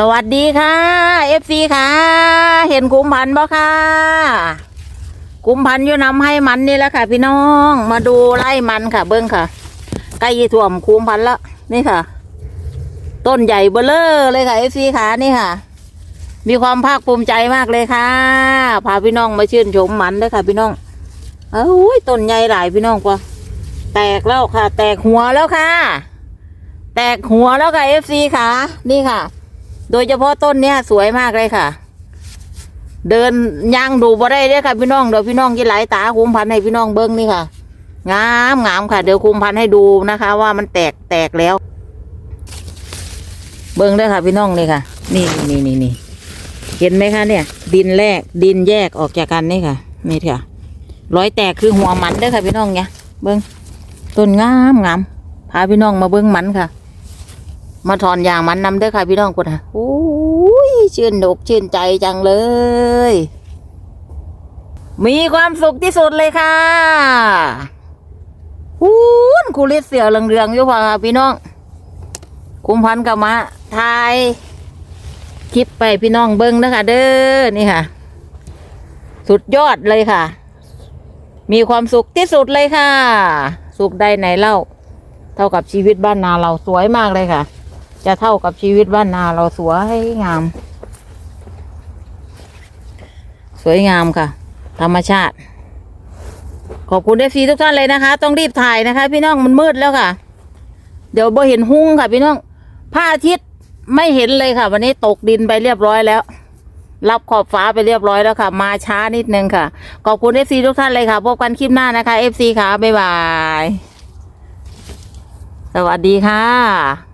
สวัสดีค่ะเอฟซีค่ะ เห็นกุมพันธุ์บ่ค่ะ กุมพันธ์อยู่นำให้มันนี่แหละค่ะ พี่น้องมาดูไร่มันค่ะ เบิ้งค่ะใกล้จะท่วมคุมพันธ์แล้วนี่ค่ะ ต้นใหญ่เบ้อเลอเลยค่ะเอฟซีค่ะนี่ค่ะ มีความภาคภูมิใจมากเลยค่ะ พาพี่น้องมาชื่นชมมันเด้วยค่ะ พี่น้องเอ้ยต้นใหญ่หลายพี่น้องปะแตกแล้วค่ะ แตกหัวแล้วค่ะ แตกหัวแล้วค่ะเอฟซีค่ะ นี่ค่ะ โดยเฉพาะต้นเนี้ยสวยมากเลยค่ะ เดินย่างดูบ่ได้เด้อค่ะ พี่น้องเดี๋ยวพี่น้องกินหลายตาคุ้มพันให้พี่น้องเบิ้งนี่ค่ะ งามงามค่ะ เดี๋ยวคุ้มพันให้ดูนะคะ ว่ามันแตกแตกแล้ว เบิ้งเด้ค่ะ พี่น้องนี่ค่ะ นี่นี่นี่นี่เห็นไหมคะเนี่ย ดินแรกดินแยกออกจากกันนี่ค่ะนี่ค่ะร้อยแตกคือหัวมันเด้อค่ะพี่น้องเนี่ยเบิ้งต้นงามงามพาพี่น้องมาเบิ้งมันค่ะ มาถอนยางมันนำเด้อค่ะพี่น้องคนค่ะโอ้ยชื่นอกชื่นใจจังเลย มีความสุขที่สุดเลยค่ะหูนคูลิสเสือเหลืองๆอยู่ค่ะพี่น้อง คุมพันกับมาทายคลิปไปพี่น้องเบิ้งนะคะเด้อนี่ค่ะ สุดยอดเลยค่ะ มีความสุขที่สุดเลยค่ะ สุขใดไหนเล่า เท่ากับชีวิตบ้านนาเราสวยมากเลยค่ะ จะเท่ากับชีวิตบ้านนาเราสวยงาม สวยงามค่ะ ธรรมชาติ ขอบคุณเอฟซีทุกท่านเลยนะคะ ต้องรีบถ่ายนะคะ พี่น้องมันมืดแล้วค่ะ เดี๋ยวบ่เห็นหุ้งค่ะ พี่น้องพระอาทิตย์ไม่เห็นเลยค่ะ วันนี้ตกดินไปเรียบร้อยแล้วรับขอบฟ้าไปเรียบร้อยแล้วค่ะ มาช้านิดนึงค่ะ ขอบคุณเอฟซีทุกท่านเลยค่ะ พบกันคลิปหน้านะคะเอฟซีค่ะ บ๊ายบาย สวัสดีค่ะ